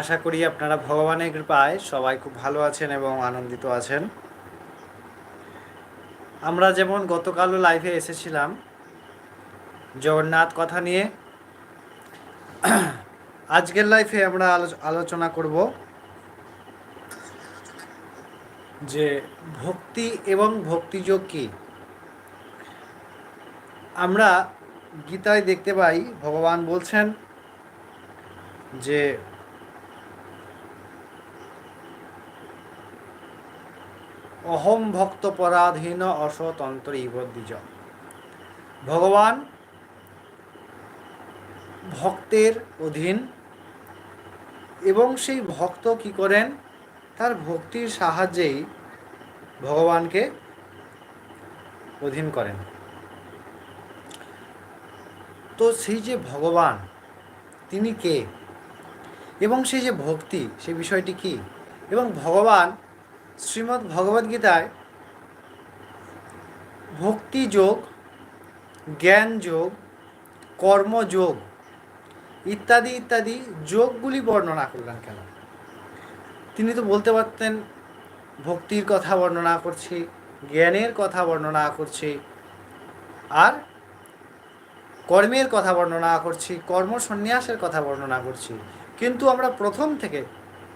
আশা করি আপনারা ভগবানের কৃপায় সবাই খুব ভালো আছেন এবং আনন্দিত আছেন। আমরা যেমন গতকালও লাইভে এসেছিলাম, জগন্নাথ কথা নিয়ে। আজকের লাইফে আমরা আলোচনা করব যে ভক্তি এবং ভক্তিযোগ কি? আমরা গীতায় দেখতে পাই, ভগবান বলছেন যে অহম ভক্ত পরাধীন অসতন্ত্র ইবদ্বিজ ভগবান ভক্তের অধীন এবং সেই ভক্ত কি করেন? তার ভক্তির সাহায্যেই ভগবানকে অধীন করেন। তো সেই যে ভগবান, তিনি কে? এবং সেই যে ভক্তি সেই বিষয়টি কি? এবং ভগবান শ্রীমদ্ ভগবদ্গীতায় ভক্তি যোগ, জ্ঞান যোগ কর্মযোগ ইত্যাদি ইত্যাদি যোগগুলি বর্ণনা করলেন কেন? তিনি তো বলতে পারতেন, ভক্তির কথা বর্ণনা করছি, জ্ঞানের কথা বর্ণনা করছি, আর কর্মের কথা বর্ণনা করছি কর্ম সন্ন্যাসের কথা বর্ণনা করছি। কিন্তু আমরা প্রথম থেকে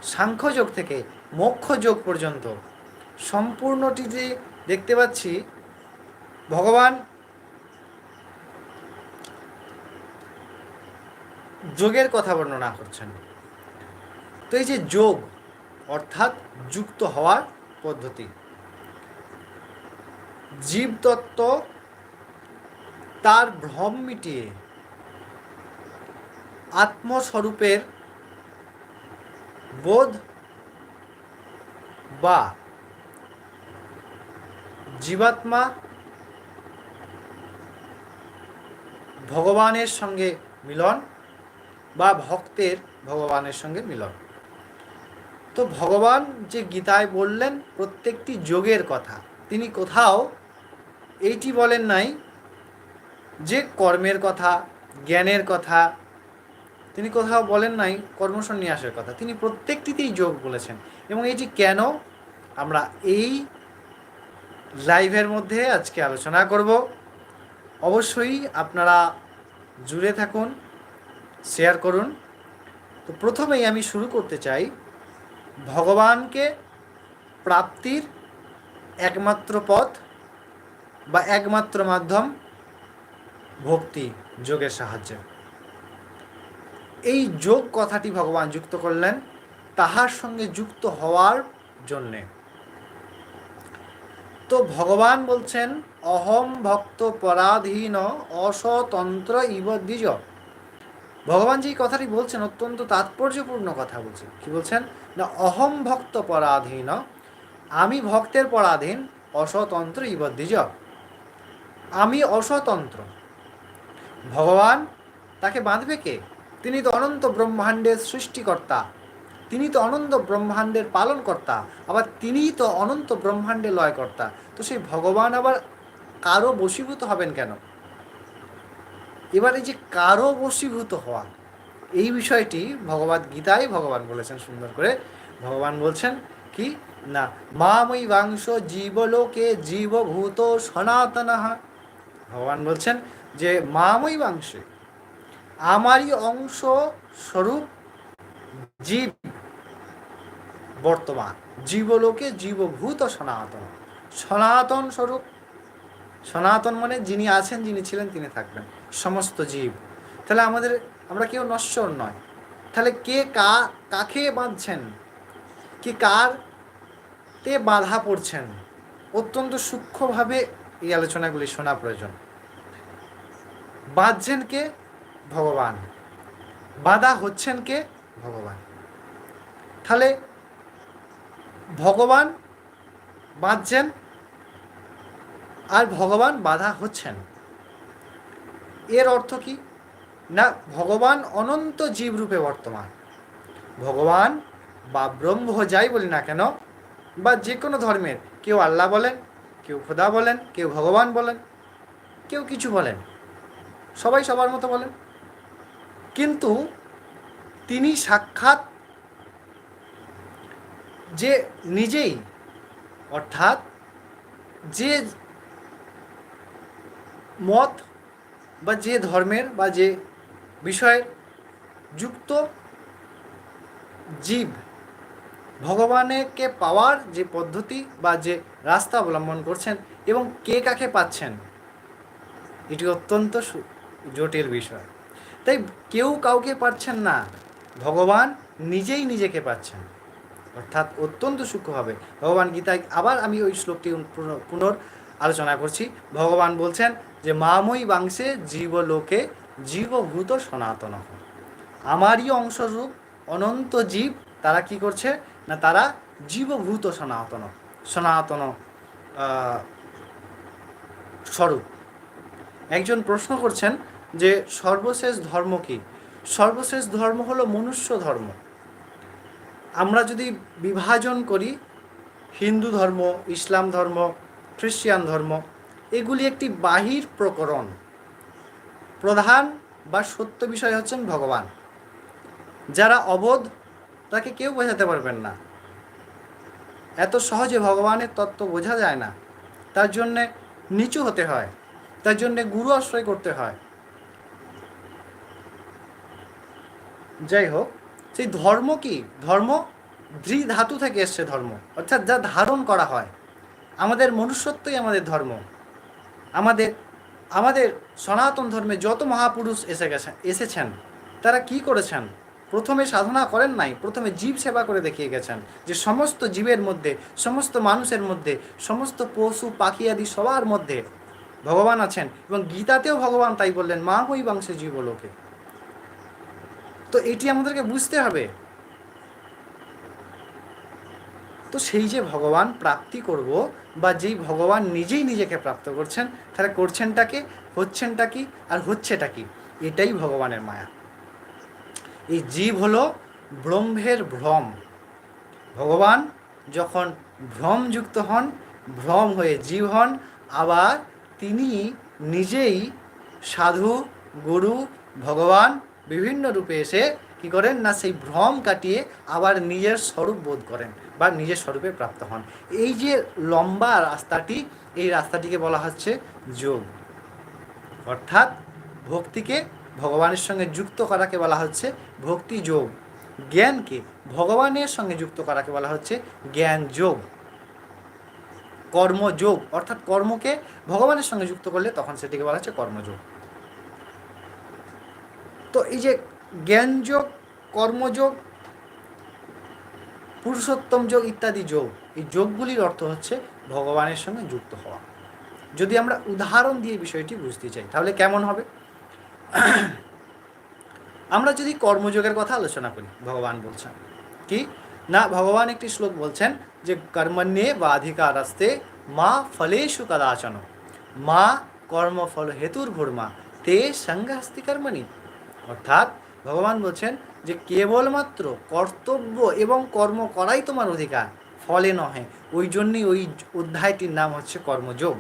সাংখ্যযোগ থেকে মোক্ষ যোগ পর্যন্ত। সম্পূর্ণটিতে দেখতে পাচ্ছি, ভগবান যোগের কথা বর্ণনা করছেন। তো এই যে যোগ, অর্থাৎ যুক্ত হওয়ার পদ্ধতি। জীবতত্ত্ব তার ভ্রম মিটিয়ে আত্মস্বরূপের বোধ বা জীবাত্মা ভগবানের সঙ্গে মিলন বা ভক্তের ভগবানের সঙ্গে মিলন। তো ভগবান যে গীতায় বললেন, প্রত্যেকটি যোগের কথা, তিনি কোথাও এইটি বলেন নাই যে কর্মের কথা, জ্ঞানের কথা তিনি কোথাও বলেন নাই কর্মসন্ন্যাসের কথা। তিনি প্রত্যেকটিতেই যোগ বলেছেন। এবং এটি কেন, আমরা এই লাইভের মধ্যে আজকে আলোচনা করব। অবশ্যই আপনারা জুড়ে থাকুন, শেয়ার করুন। তো প্রথমেই আমি শুরু করতে চাই, ভগবানকে প্রাপ্তির একমাত্র পথ বা একমাত্র মাধ্যম ভক্তি, যোগের সাহায্যে। এই যোগ কথাটি ভগবান যুক্ত করলেন তাহার সঙ্গে যুক্ত হওয়ার জন্যে। তো ভগবান বলছেন, অহম ভক্ত পরাধীন অস্বতন্ত্র ইব দ্বিজ। ভগবান যে কথাটি বলছেন, অত্যন্ত তাৎপর্যপূর্ণ কথা বলছেন কি বলছেন? না, অহম ভক্ত পরাধীন, আমি ভক্তের পরাধীন অসতন্ত্র ইব দ্বিজ। আমি অস্বতন্ত্র ভগবান তাকে বাঁধবে কে? তিনি তো অনন্ত ব্রহ্মাণ্ডের সৃষ্টিকর্তা। তিনি তো অনন্ত ব্রহ্মাণ্ডের পালনকর্তা। আবার তিনিই তো অনন্ত ব্রহ্মাণ্ডের লয়কর্তা। তো সেই ভগবান আবার কারও বশীভূত হবেন কেন? এবার এই যে কারও বশীভূত হওয়া, এই বিষয়টি ভগবদ গীতায় ভগবান বলেছেন সুন্দর করে। ভগবান বলছেন কি? না মামই বাংশ জীবলোকে জীবভূত সনাতন। ভগবান বলছেন যে মামই বাংশে আমারই অংশ স্বরূপ জীব বর্তমান। জীবলোকে জীবভূত সনাতন। সনাতন স্বরূপ। সনাতন মানে যিনি আছেন, যিনি ছিলেন, তিনি থাকবেন। সমস্ত জীব। তাহলে আমাদের, আমরা কেউ নশ্বর নয়। তাহলে কে কা, কাকে বাঁধছেন? কি কার তে বাধা পড়ছেন? অত্যন্ত সূক্ষ্মভাবে এই আলোচনাগুলি শোনা প্রয়োজন। বাঁধছেন কে? ভগবান। বাধা হচ্ছেন কে? ভগবান। তাহলে ভগবান বাঁধছেন আর ভগবান বাধা হচ্ছেন। এর অর্থ কি? না, ভগবান অনন্ত জীবরূপে বর্তমান। ভগবান বা ব্রহ্ম যাই বলি না কেন, বা যে কোনো ধর্মের, কেউ আল্লাহ বলেন, কেউ খোদা বলেন, কেউ ভগবান বলেন, কেউ কিছু বলেন, সবাই সবার মতো বলেন। কিন্তু তিনি সাক্ষাৎ যে নিজেই, অর্থাৎ যে মত বা যে ধর্মের বা যে বিষয়ের যুক্ত জীব, ভগবানকে পাওয়ার যে পদ্ধতি বা যে রাস্তা অবলম্বন করছেন এবং কে কাকে পাচ্ছেন, এটি অত্যন্ত জটিল বিষয়। তাই কেউ কাউকে পাচ্ছেন না। ভগবান নিজেই নিজেকে পাচ্ছেন। অর্থাৎ অত্যন্ত সূক্ষ্মভাবে ভগবান গীতায় আবার আমি ওই শ্লোকটি পুনর- আলোচনা করছি। ভগবান বলছেন যে মাময়ী বাংশে জীবলোকে জীবভূত সনাতন। আমারই অংশরূপ অনন্ত জীব, তারা কি করছে? না, তারা জীবভূত সনাতন। সনাতন স্বরূপ। একজন প্রশ্ন করছেন যে সর্বশেষ ধর্ম কি? সর্বশেষ ধর্ম হলো মনুষ্য ধর্ম। আমরা যদি বিভাজন করি, হিন্দু ধর্ম, ইসলাম ধর্ম, খ্রিস্টান ধর্ম, এগুলি একটি বাহির প্রকরণ। প্রধান বা সত্য বিষয় হচ্ছেন ভগবান। যারা অবোধ, তাকে কেউ বোঝাতে পারবেন না। এত সহজে ভগবানের তত্ত্ব বোঝা যায় না। তার জন্যে নিচু হতে হয়। তার জন্যে গুরু আশ্রয় করতে হয়। যাই হোক, সেই ধর্ম কি? ধর্ম ধৃ ধাতু থেকে এসছে ধর্ম। অর্থাৎ যা ধারণ করা হয়। আমাদের মনুষ্যত্বই আমাদের ধর্ম। আমাদের আমাদের সনাতন ধর্মে যত মহাপুরুষ এসে গেছেন এসেছেন, তারা কি করেছেন? প্রথমে সাধনা করেন নাই, প্রথমে জীব সেবা করে দেখিয়ে গেছেন যে সমস্ত জীবের মধ্যে, সমস্ত মানুষের মধ্যে, সমস্ত পশু, পাখি আদি সবার মধ্যে ভগবান আছেন এবং গীতাতেও ভগবান তাই বললেন, মা বই বাংশে জীবলোকে। তো এটি আমাদেরকে বুঝতে হবে। তো সেই যে ভগবান প্রাপ্তি করব বা যেই ভগবান নিজেই নিজেকে প্রাপ্ত করছেন, তাহলে করছেনটা কি? হচ্ছেনটা কি? আর হচ্ছেটা কি? এটাই ভগবানের মায়া। এই জীব হলো ব্রহ্মের ভ্রম। ভগবান যখন ভ্রমযুক্ত হন, ভ্রম হয়ে জীব হন, আবার তিনি নিজেই সাধু, গুরু, ভগবান বিভিন্ন রূপে এসে কি করেন না, সেই ভ্রম কাটিয়ে আবার নিজের স্বরূপ বোধ করেন বা নিজের স্বরূপে প্রাপ্ত হন। এই যে লম্বা রাস্তাটি, এই রাস্তাটিকে বলা হচ্ছে যোগ। অর্থাৎ ভক্তিকে ভগবানের সঙ্গে যুক্ত করাকে বলা হচ্ছে ভক্তি যোগ। জ্ঞানকে ভগবানের সঙ্গে যুক্ত করাকে বলা হচ্ছে জ্ঞান যোগ। কর্মযোগ, অর্থাৎ কর্মকে ভগবানের সঙ্গে যুক্ত করলে তখন সেটিকে বলা হচ্ছে কর্মযোগ। তো এই যে জ্ঞানযোগ, কর্মযোগ, পুরুষোত্তম যোগ ইত্যাদি যোগ, এই যোগগুলির অর্থ হচ্ছে ভগবানের সঙ্গে যুক্ত হওয়া। যদি আমরা উদাহরণ দিয়ে বিষয়টি বুঝতে চাই, তাহলে কেমন হবে? আমরা যদি কর্মযোগের কথা আলোচনা করি, ভগবান বলছেন। কি? না, ভগবান একটি শ্লোক বলছেন যে কর্মণ্যে বা অধিকারাস্তে মা ফলেষু কদাচন। মা কর্মফল হেতুর ভূর্মা তে সঙ্গাস্তি কর্মণি। অর্থাৎ ভগবান বলছেন যে কেবলমাত্র কর্তব্য এবং কর্ম করাই তোমার অধিকার, ফলে নহে। ওই জন্যই ওই অধ্যায়টির নাম হচ্ছে কর্মযোগ।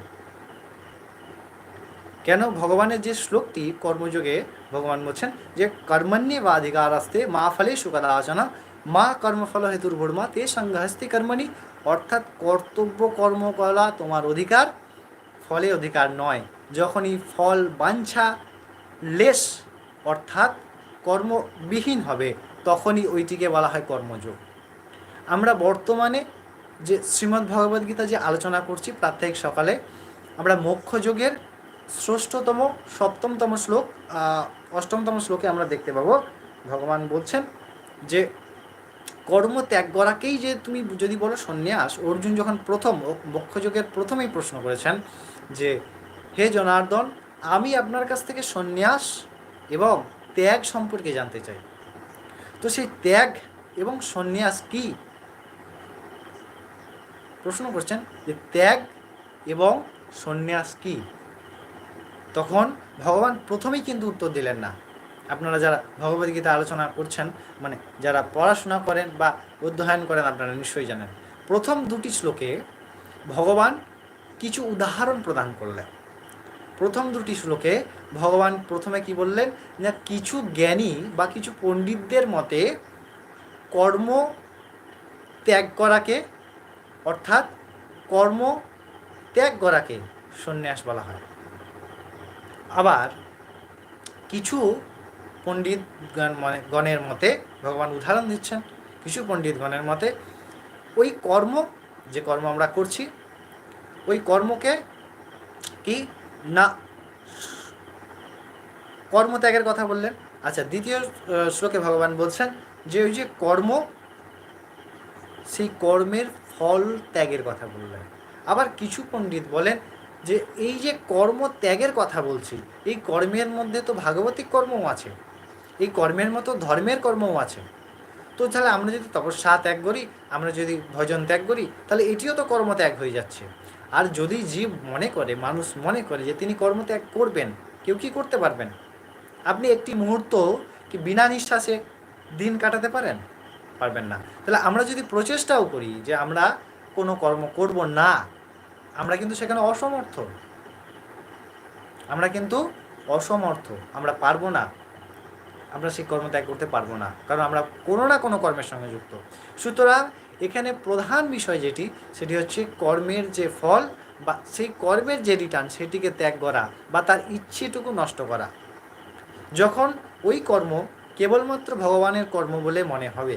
কেন? ভগবানের যে শ্লোকটি কর্মযোগে ভগবান বলছেন যে কর্মণ্যে বা অধিকার আসতে মা ফলে সুকদাচনা মা কর্মফল হেতুর ভূর্মা, তে সংঘাস্তি কর্মণি। অর্থাৎ কর্তব্য, কর্ম করা তোমার অধিকার, ফলে অধিকার নয়। যখনই ফল, বাঞ্ছা লেস অর্থাৎ কর্মবিহীন হবে, তখনই ওইটিকে বলা হয় কর্মযোগ। আমরা বর্তমানে যে শ্রীমদ্ ভগবদ্গীতা যে আলোচনা করছি, প্রাত্যহিক সকালে, আমরা মোক্ষ যোগের ষষ্ঠতম সপ্তমতম শ্লোক অষ্টমতম শ্লোকে আমরা দেখতে পাবো। ভগবান বলছেন যে, কর্ম ত্যাগ করাকেই যে তুমি যদি বলো সন্ন্যাস, অর্জুন যখন প্রথম মোক্ষযোগের প্রথমেই প্রশ্ন করেছেন যে, হে জনার্দন, আমি আপনার কাছ থেকে সন্ন্যাস এবং ত্যাগ সম্পর্কে জানতে চাই। তো সেই ত্যাগ এবং সন্ন্যাস কি? প্রশ্ন করছেন যে ত্যাগ এবং সন্ন্যাস কি? তখন ভগবান প্রথমেই কিন্তু উত্তর দিলেন না। আপনারা যারা ভগবদ্গীতা আলোচনা করছেন মানে যারা পড়াশোনা করেন বা অধ্যয়ন করেন, আপনারা নিশ্চয়ই জানেন। প্রথম দুটি শ্লোকে ভগবান কিছু উদাহরণ প্রদান করলেন। প্রথম দুটি শ্লোকে ভগবান প্রথমে কি বললেন? না, কিছু জ্ঞানী বা কিছু পণ্ডিতদের মতে কর্ম ত্যাগ করাকে, অর্থাৎ কর্ম ত্যাগ করাকে সন্ন্যাস বলা হয়। আবার কিছু পণ্ডিত গণের মতে, ভগবান উদাহরণ দিচ্ছেন, কিছু পণ্ডিত গণের মতে ওই কর্ম, যে কর্ম আমরা করছি, ওই কর্মকে কি না। কর্মত্যাগের কথা বললেন। আচ্ছা দ্বিতীয় শ্লোকে ভগবান বলছেন যে ওই যে কর্ম, সেই কর্মের ফল ত্যাগের কথা বললেন। আবার কিছু পণ্ডিত বলেন যে এই যে কর্ম ত্যাগের কথা বলছি, এই কর্মের মধ্যে তো ভাগবতিক কর্মও আছে, এই কর্মের মতো ধর্মের কর্মও আছে। তো তাহলে আমরা যদি তপস্যা ত্যাগ করি, আমরা যদি ভজন ত্যাগ করি, তাহলে এটিও তো কর্ম ত্যাগ হয়ে যাচ্ছে। আর যদি জীব মনে করে, মানুষ মনে করে যে তিনি কর্মত্যাগ করবেন, কেউ কি করতে পারবেন? আপনি একটি মুহূর্ত কি বিনা নিঃশ্বাসে দিন কাটাতে পারেন? পারবেন না। তাহলে আমরা যদি প্রচেষ্টাও করি যে আমরা কোনো কর্ম করব না, আমরা কিন্তু সেখানে অসমর্থ। আমরা কিন্তু অসমর্থ। আমরা পারব না। আমরা সেই কর্ম ত্যাগ করতে পারব না। কারণ আমরা কোনো না কোনো কর্মের সঙ্গে যুক্ত। সুতরাং এখানে প্রধান বিষয় যেটি, সেটি হচ্ছে কর্মের যে ফল বা সেই কর্মের যে রিটার্ন সেটিকে ত্যাগ করা বা তার ইচ্ছেটুকু নষ্ট করা। যখন ওই কর্ম কেবলমাত্র ভগবানের কর্ম বলে মনে হবে,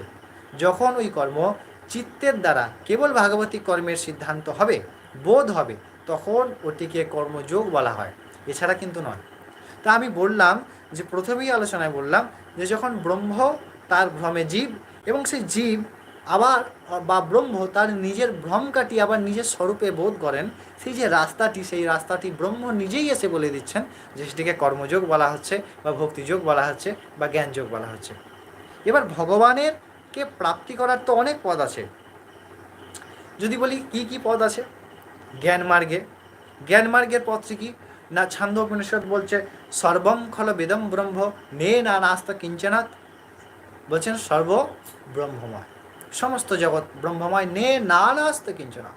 যখন ওই কর্ম চিত্তের দ্বারা কেবল ভাগবতী কর্মের সিদ্ধান্ত হবে, বোধ হবে, তখন ওটিকে কর্মযোগ বলা হয়। এছাড়া কিন্তু নয়। তা আমি বললাম যে প্রথমেই আলোচনায় বললাম যে যখন ব্রহ্ম তার ভ্রমে জীব এবং সেই জীব আবার বা ব্রহ্ম, তার নিজের ভ্রম কাটিয়ে আবার নিজের স্বরূপে বোধ করেন। সেই যে রাস্তাটি, সেই রাস্তাটি ব্রহ্ম নিজেই এসে বলে দিচ্ছেন যে সেটিকে কর্মযোগ বলা হচ্ছে বা ভক্তিযোগ বলা হচ্ছে বা জ্ঞানযোগ বলা হচ্ছে। এবার ভগবানের কে প্রাপ্তি করার তো অনেক পদ আছে। যদি বলি কি কি পদ আছে? জ্ঞান মার্গে। জ্ঞান মার্গের পথটি কি? না, ছান্দ উপনিষদ বলছে, সর্বম খল বেদম ব্রহ্ম নে না নাস্ত কিঞ্চনাথ বলছেন সর্ব ব্রহ্মময় সমস্ত জগৎ ব্রহ্মময় নে, না নাস্তা কিঞ্চনাথ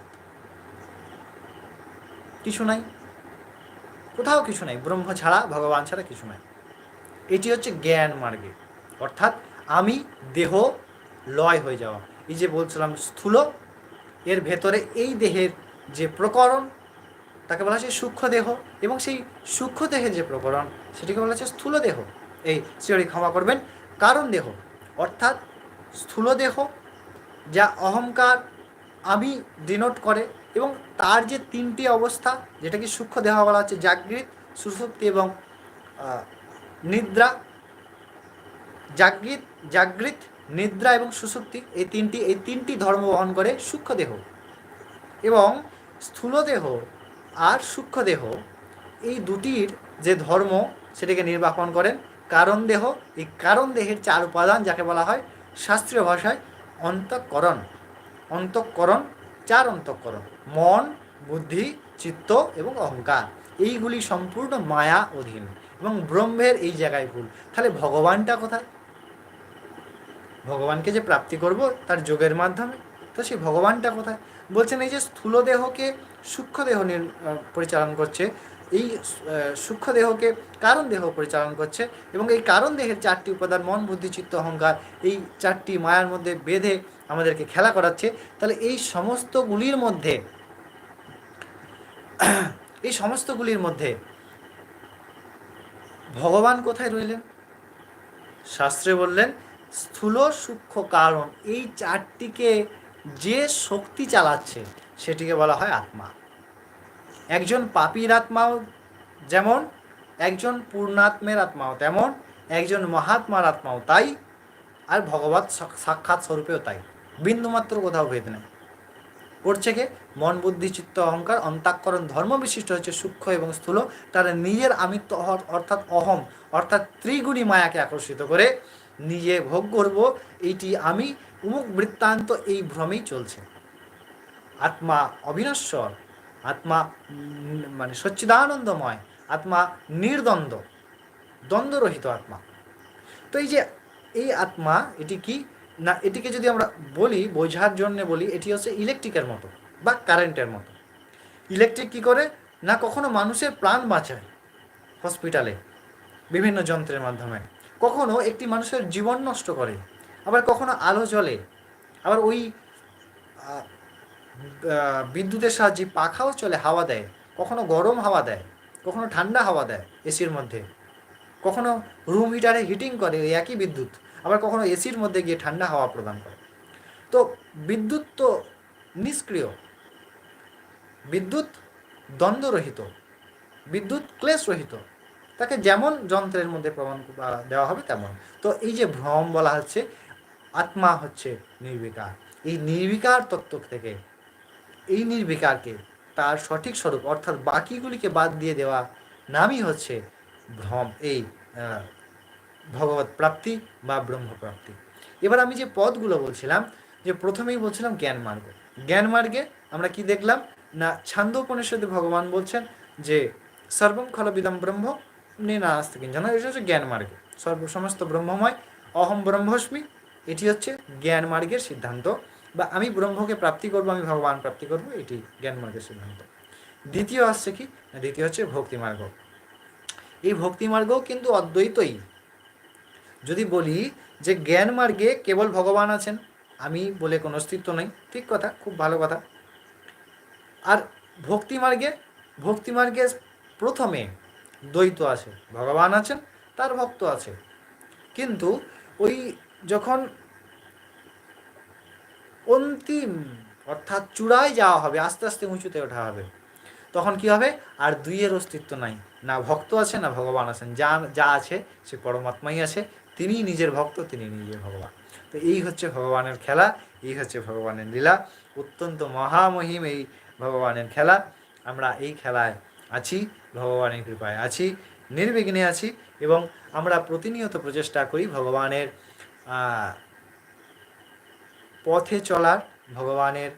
কিছু নাই। কোথাও কিছু নাই। ব্রহ্ম ছাড়া, ভগবান ছাড়া কিছু নাই। এটি হচ্ছে জ্ঞান মার্গে। অর্থাৎ আমি দেহ লয় হয়ে যাওয়া। এই যে বলছিলাম স্থূল, এর ভেতরে এই দেহের যে প্রকরণ, তাকে বলা হচ্ছে সূক্ষ্ম দেহ এবং সেই সূক্ষ্ম দেহের যে প্রকরণ, সেটিকে বলা হচ্ছে স্থূল দেহ এই সিওরি ক্ষমা করবেন। কারণ দেহ, অর্থাৎ স্থূল দেহ যা অহংকার আমি ডিনোট করে এবং তার যে তিনটি অবস্থা, যেটাকে সূক্ষ্ম দেহ বলা হচ্ছে জাগৃত, সুষুপ্তি এবং নিদ্রা। জাগৃত জাগৃত, নিদ্রা এবং সুষুপ্তি এই তিনটি এই তিনটি ধর্ম বহন করে সূক্ষ্ম দেহ। এবং স্থূল দেহ আর সূক্ষ্ম দেহ, এই দুটির যে ধর্ম সেটাকে নির্বাপন করেন কারণ দেহ। এই কারণ দেহের চার উপাদান যাকে বলা হয় শাস্ত্রীয় ভাষায় অন্তঃকরণ। অন্তঃকরণ, চার অন্তঃকরণ। মন, বুদ্ধি, চিত্ত এবং অহংকার। এইগুলি সম্পূর্ণ মায়া অধীন এবং ব্রহ্মের এই জায়গায় ভুল। তাহলে ভগবানটা কোথায়? ভগবানকে যে প্রাপ্তি করব তার যোগের মাধ্যমে। তো সেই ভগবানটা কোথায়? বলছেন এই যে স্থূল দেহকে সূক্ষ্ম দেহ পরিচালন করছে এই সূক্ষ্ম দেহকে কারণ দেহ পরিচালন করছে এবং এই কারণ দেহের চারটি উপাদান, মন, বুদ্ধি, চিত্ত, অহংকার, এই চারটি মায়ার মধ্যে বেঁধে আমাদেরকে খেলা করাচ্ছে। তাহলে এই সমস্তগুলির মধ্যে, এই সমস্তগুলির মধ্যে ভগবান কোথায় রইলেন? শাস্ত্রে বললেন, স্থূল সূক্ষ্ম কারণ, এই চারটিকে যে শক্তি চালাচ্ছে, সেটিকে বলা হয় আত্মা। একজন পাপির আত্মাও যেমন, একজন পূর্ণাত্মের আত্মাও তেমন, একজন মহাত্মার আত্মাও তাই, আর ভগবত সাক্ষাৎ স্বরূপেও তাই। বিন্দুমাত্র কোথাও ভেদ নেই। করছে কে মন, বুদ্ধি, চিত্ত, অহংকার অন্তাক্ষরণ ধর্ম বিশিষ্ট হচ্ছে সূক্ষ্ম এবং স্থূল। তারা নিজের আমিত্ব অর্থাৎ অহম, অর্থাৎ ত্রিগুণী মায়াকে আকর্ষিত করে নিজে ভোগ করব, এইটি আমি, উমুক বৃত্তান্ত এই ভ্রমেই চলছে। আত্মা অবিনশ্বর। আত্মা মানে সচ্চিদানন্দময়, আত্মা নির্দ্বন্দ্ব, দ্বন্দ্বরহিত আত্মা। তো এই যে এই আত্মা, এটি কি? না, এটিকে যদি আমরা বলি, বোঝার জন্য বলি, এটি হচ্ছে ইলেকট্রিকের মতো বা কারেন্টের মতো। ইলেকট্রিক কি করে? না, কখনো মানুষের প্রাণ বাঁচায় হসপিটালে, বিভিন্ন যন্ত্রের মাধ্যমে। কখনো একটি মানুষের জীবন নষ্ট করে, আবার কখনো আলো জ্বলে, আবার ওই বিদ্যুতের সাহায্যে পাখাও চলে, হাওয়া দেয়। কখনো গরম হাওয়া দেয়, কখনো ঠান্ডা হাওয়া দেয় এসির মধ্যে। কখনো রুম হিটারে হিটিং করে, ওই একই বিদ্যুৎ, আবার কখনো এসির মধ্যে গিয়ে ঠান্ডা হাওয়া প্রদান করে। তো বিদ্যুৎ তো নিষ্ক্রিয়। বিদ্যুৎ দ্বন্দ্বরহিত। বিদ্যুৎ ক্লেশরহিত। তাকে যেমন যন্ত্রের মধ্যে প্রমাণ দেওয়া হবে তেমন। তো এই যে ভ্রম বলা হচ্ছে, আত্মা হচ্ছে নির্বিকার। এই নির্বিকার তত্ত্ব থেকে এই নির্বিকারকে তার সঠিক স্বরূপ, অর্থাৎ বাকিগুলিকে বাদ দিয়ে দেওয়া নামই হচ্ছে ভ্রম, এই ভগবত প্রাপ্তি বা ব্রহ্মপ্রাপ্তি এবার আমি যে পদগুলো বলছিলাম, যে প্রথমেই বলছিলাম জ্ঞান মার্গ। জ্ঞান মার্গে আমরা কি দেখলাম? না ছান্দ উপনিষদে ভগবান বলছেন যে সর্বম খলবিদম ব্রহ্ম নিনাস্ত কিঞ্জন এটা হচ্ছে জ্ঞান মার্গে। সর্ব সমস্ত ব্রহ্মময়, অহম ব্রহ্মস্মি, এটি হচ্ছে জ্ঞান মার্গের সিদ্ধান্ত। বা আমি ব্রহ্মকে প্রাপ্তি করব, আমি ভগবান প্রাপ্তি করব, এটি জ্ঞান মার্গের সিদ্ধান্ত। দ্বিতীয় আসছে কি? দ্বিতীয় হচ্ছে ভক্তি মার্গ। এই ভক্তি মার্গও কিন্তু অদ্বৈতই। যদি বলি যে জ্ঞান মার্গে কেবল ভগবান আছেন, আমি বলে কোনো অস্তিত্ব নেই। ঠিক কথা, খুব ভালো কথা। আর ভক্তি মার্গে ভক্তি মার্গে প্রথমে দ্বৈত আছে। ভগবান আছেন, তার ভক্ত আছে। কিন্তু ওই যখন অন্তিম, অর্থাৎ চূড়ায় যাওয়া হবে, আস্তে আস্তে উঁচুতে ওঠা হবে। তখন কি হবে? আর দুইয়ের অস্তিত্ব নাই। না ভক্ত আছে, না ভগবান আছেন। যা যা আছে, সে পরমাত্মাই আছে। তিনিই নিজের ভক্ত তিনি নিজের ভগবান। তো এই হচ্ছে ভগবানের খেলা, এই হচ্ছে ভগবানের লীলা। অত্যন্ত মহামহিম এই ভগবানের খেলা। আমরা এই খেলায় আছি, ভগবানের কৃপায় আছি, নির্বিঘ্নে আছি এবং আমরা প্রতিনিয়ত প্রচেষ্টা করি ভগবানের পথে চলার, ভগবানের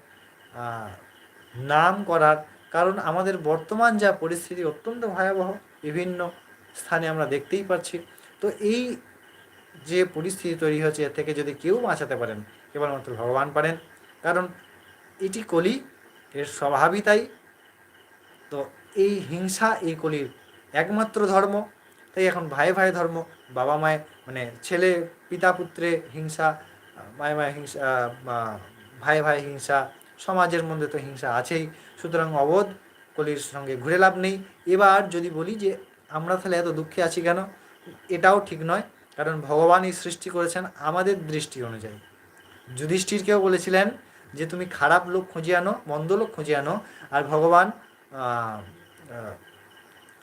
নাম করার। কারণ আমাদের বর্তমান যা পরিস্থিতি অত্যন্ত ভয়াবহ, বিভিন্ন স্থানে আমরা দেখতেই পাচ্ছি। তো এই যে পরিস্থিতি তৈরি হচ্ছে এর থেকে যদি কেউ বাঁচাতে পারেন, কেবলমাত্র ভগবান পারেন। কারণ এটি কলি, এর স্বভাবই তাই। তো এই হিংসা, এই কলির একমাত্র ধর্ম, তাই এখন ভাই ভাই ধর্ম, বাবা মায়ে মানে ছেলে, পিতা পুত্রে হিংসা মায়ে মায়ে হিংসা ভাই ভাই হিংসা, সমাজের মধ্যে তো হিংসা আছেই। সুতরাং অবোধ, কলির সঙ্গে ঘুরে লাভ নেই। এবার যদি বলি যে আমরা তাহলে এত দুঃখে আছি কেন? এটাও ঠিক নয়, কারণ ভগবানই সৃষ্টি করেছেন আমাদের দৃষ্টি অনুযায়ী। যুধিষ্ঠিরকেও বলেছিলেন যে তুমি খারাপ লোক খুঁজে আনো, মন্দ লোক খুঁজে আনো, আর ভগবান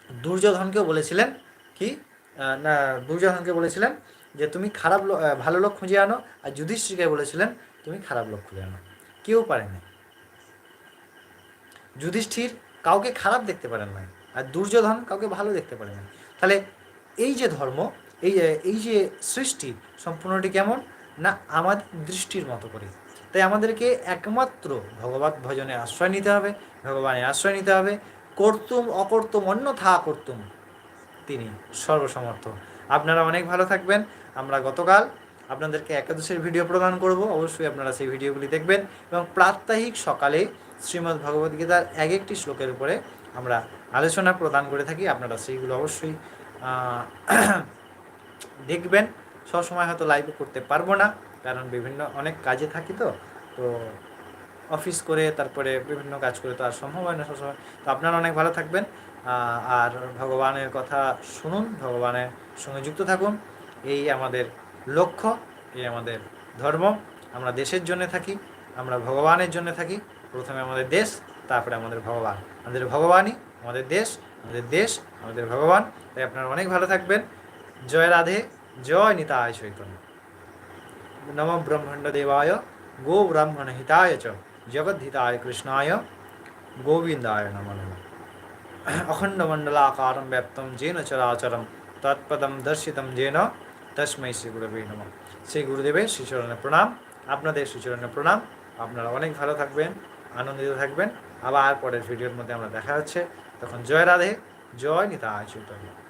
দুর্যোধনকেও বলেছিলেন, কি? না, দুর্যোধনকে বলেছিলেন যে তুমি খারাপ ভালো লোক খুঁজে আনো, আর যুধিষ্ঠিরকে বলেছিলেন, তুমি খারাপ লোক খুঁজে আনো। কেউ পারেনি যুধিষ্ঠির কাউকে খারাপ দেখতে পারেন না আর দুর্যোধন কাউকে ভালো দেখতে পারেন না তাহলে এই যে ধর্ম, এই এই যে সৃষ্টি, সম্পূর্ণটি কেমন? না আমাদের দৃষ্টির মতো করে। তাই আমাদেরকে একমাত্র ভগবত ভজনে আশ্রয় নিতে হবে, ভগবানের আশ্রয় নিতে হবে। কর্তুম, অকর্তুম, অন্যথা করতুম তিনি সর্বসমর্থ। আপনারা অনেক ভালো থাকবেন। আমরা গতকাল আপনাদেরকে একাদশের ভিডিও প্রদান করব। অবশ্যই আপনারা সেই ভিডিওগুলি দেখবেন এবং প্রাত্যহিক সকালে শ্রীমদ্ ভগবদ্গীতার এক একটি শ্লোকের উপরে আমরা আলোচনা প্রদান করে থাকি। আপনারা সেইগুলো অবশ্যই দেখবেন। সবসময় হয়তো লাইভে করতে পারব না, কারণ বিভিন্ন অনেক কাজে থাকি তো তো অফিস করে, তারপরে বিভিন্ন কাজ করে তো আর সম্ভব হয় না সবসময়। তো আপনারা অনেক ভালো থাকবেন। আর ভগবানের কথা শুনুন, ভগবানের সঙ্গে যুক্ত থাকুন। এই আমাদের লক্ষ্য, এই আমাদের ধর্ম। আমরা দেশের জন্য থাকি, আমরা ভগবানের জন্য থাকি। প্রথমে আমাদের দেশ, তারপরে আমাদের ভগবান। আমাদের ভগবানই আমাদের দেশ আমাদের দেশ, আমাদের ভগবান। তাই আপনারা অনেক ভালো থাকবেন। জয় রাধে, জয় নিতায় চৈতন্য। নম ব্রহ্মাণ্ড দেবায়, গো ব্রাহ্মণ হিতায় চ জগদ্ধিতায় কৃষ্ণায়, গোবিন্দায় নম নম। অখণ্ডমণ্ডলাকারম ব্যপ্তম যেন চরাচরম তৎপদম দর্শিতম যেন তস্মৈ শ্রী গুরুবী নম। শ্রী গুরুদেবের শ্রীচরণে প্রণাম। আপনাদের শ্রীচরণে প্রণাম। আপনারা অনেক ভালো থাকবেন, আনন্দিত থাকবেন। আবার পরের ভিডিওর মধ্যে আমরা দেখা হচ্ছে। তখন জয় রাধে, জয় নিতা চৈতন্য।